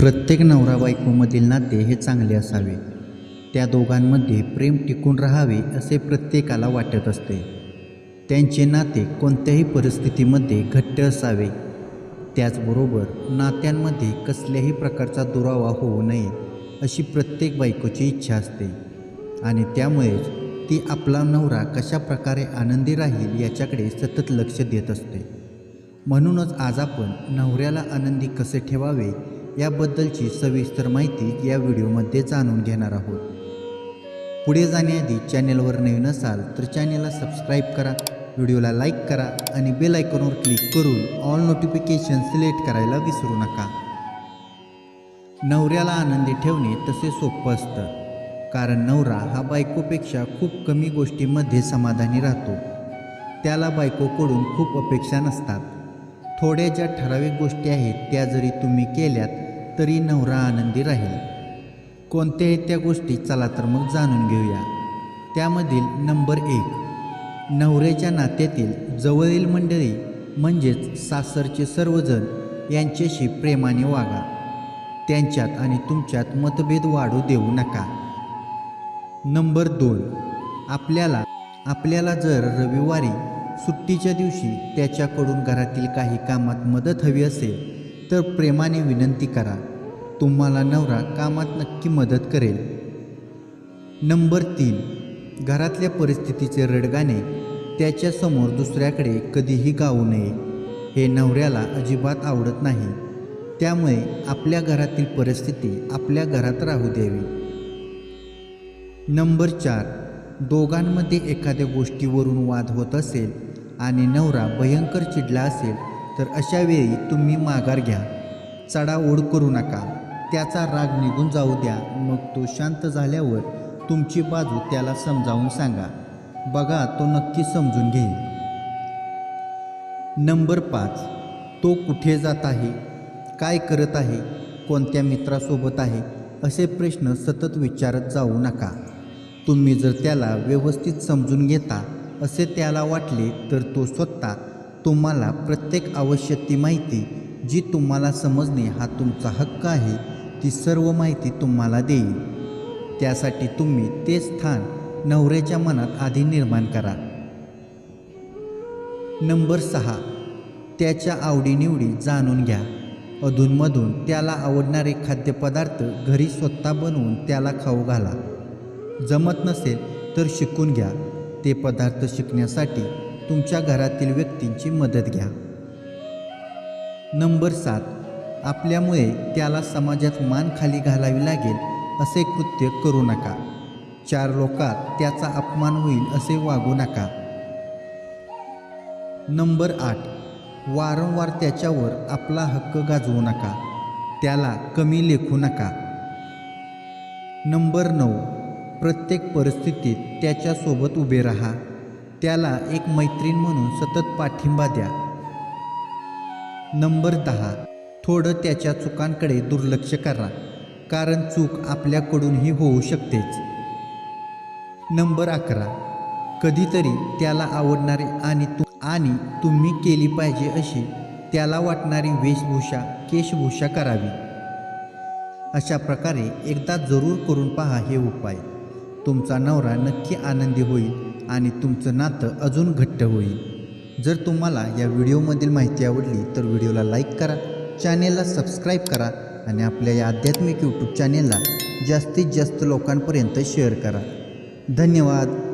प्रत्येक नवरा बायकोमधील नाते हे चांगले असावे. त्या दोघांमध्ये प्रेम टिकून राहावे असे प्रत्येकाला वाटत असते. त्यांचे नाते कोणत्याही परिस्थितीमध्ये घट्ट असावे. त्याचबरोबर नात्यांमध्ये कसल्याही प्रकारचा दुरावा होऊ नये अशी प्रत्येक बायकोची इच्छा असते. आणि त्यामुळेच ती आपला नवरा कशा प्रकारे आनंदी राहील याच्याकडे सतत लक्ष देत असते. म्हणूनच आज आपण नवऱ्याला आनंदी कसे ठेवावे याबद्दलची सविस्तर माहिती या व्हिडिओमध्ये जाणून घेणार आहोत. पुढे जाण्याआधी चॅनेलवर नवीन असाल तर चॅनेलला सबस्क्राईब करा व्हिडिओला लाईक करा आणि बेल आयकॉनवर क्लिक करून ऑल नोटिफिकेशन सिलेक्ट करायला विसरू नका. नवऱ्याला आनंदी ठेवणे तसे सोपं असतं कारण नवरा हा बायकोपेक्षा खूप कमी गोष्टींमध्ये समाधानी राहतो. त्याला बायकोकडून खूप अपेक्षा नसतात. थोड्या ज्या ठराविक गोष्टी आहेत त्या जरी तुम्ही केल्यात तरी नवरा आनंदी राहील. कोणत्याही त्या गोष्टी चला तर मग जाणून घेऊया. त्यामधील नंबर एक नवऱ्याच्या नात्यातील जवळील मंडळी म्हणजेच सासरचे सर्वजण यांच्याशी प्रेमाने वागा. त्यांच्यात आणि तुमच्यात मतभेद वाढू देऊ नका. नंबर दोन आपल्याला आपल्याला जर रविवारी सुट्टीच्या दिवशी त्याच्याकडून घरातील काही कामात मदत हवी असेल तर प्रेमाने विनंती करा. तुम्हाला नवरा कामात नक्की मदत करेल. नंबर तीन. घरातल्या परिस्थितीचे रडगाणे त्याच्यासमोर दुसऱ्याकडे कधीही गाऊ नये. हे नवऱ्याला अजिबात आवडत नाही. त्यामुळे आपल्या घरातील परिस्थिती आपल्या घरात राहू द्यावी. नंबर चार. दोघांमध्ये एखाद्या गोष्टीवरून वाद होत असेल आणि नवरा भयंकर चिडला असेल तर अशा वेळी तुम्ही माघार घ्या. चढाओढ करू नका. त्याचा राग निघून जाऊ द्या. मग तो शांत झाल्यावर तुमची बाजू त्याला समजावून सांगा. बघा तो नक्की समजून घेईल. नंबर पाच. तो कुठे जात आहे? काय करत आहे? कोणत्या मित्रासोबत आहे? असे प्रश्न सतत विचारत जाऊ नका. तुम्ही जर त्याला व्यवस्थित समजून घेता असे त्याला वाटले तर तो स्वतः तुम्हाला प्रत्येक आवश्यक ती माहिती जी तुम्हाला समजणे हा तुमचा हक्क आहे ती सर्व माहिती तुम्हाला देईल त्यासाठी तुम्ही ते स्थान नवऱ्याच्या मनात आधी निर्माण करा. नंबर सहा. त्याच्या आवडीनिवडी जाणून घ्या. अधूनमधून त्याला आवडणारे खाद्यपदार्थ घरी स्वतः बनवून त्याला खाऊ घाला. जमत नसेल तर शिकून घ्या. ते पदार्थ शिकण्यासाठी तुमच्या घरातील व्यक्तींची मदत घ्या. नंबर सात. आपल्यामुळे त्याला समाजात मान खाली घालावी लागेल असे कृत्य करू नका. चार लोकात त्याचा अपमान होईल असे वागू नका. नंबर आठ. वारंवार त्याच्यावर आपला हक्क गाजवू नका. त्याला कमी लेखू नका. नंबर नऊ. प्रत्येक परिस्थितीत त्याच्यासोबत उभे राहा. त्याला एक मैत्रीण म्हणून सतत पाठिंबा द्या. नंबर दहा. थोडं त्याच्या चुकांकडे दुर्लक्ष करा कारण चूक आपल्याकडूनही होऊ शकतेच. नंबर अकरा. कधीतरी त्याला आवडणारे आणि तु आणि तुम्ही केली पाहिजे अशी त्याला वाटणारी वेशभूषा केशभूषा करावी. अशा प्रकारे एकदा जरूर करून पहा हे उपाय. तुमचा नवरा नक्की आनंदी होईल. आणि तुमचं नातं अजून घट्ट होईल. जर तुम्हाला या व्हिडिओमधील माहिती आवडली तर व्हिडिओला लाईक करा चॅनेलला सबस्क्राईब करा आणि आपल्या या आध्यात्मिक यूट्यूब चॅनेलला जास्तीत जास्त लोकांपर्यंत शेअर करा. धन्यवाद.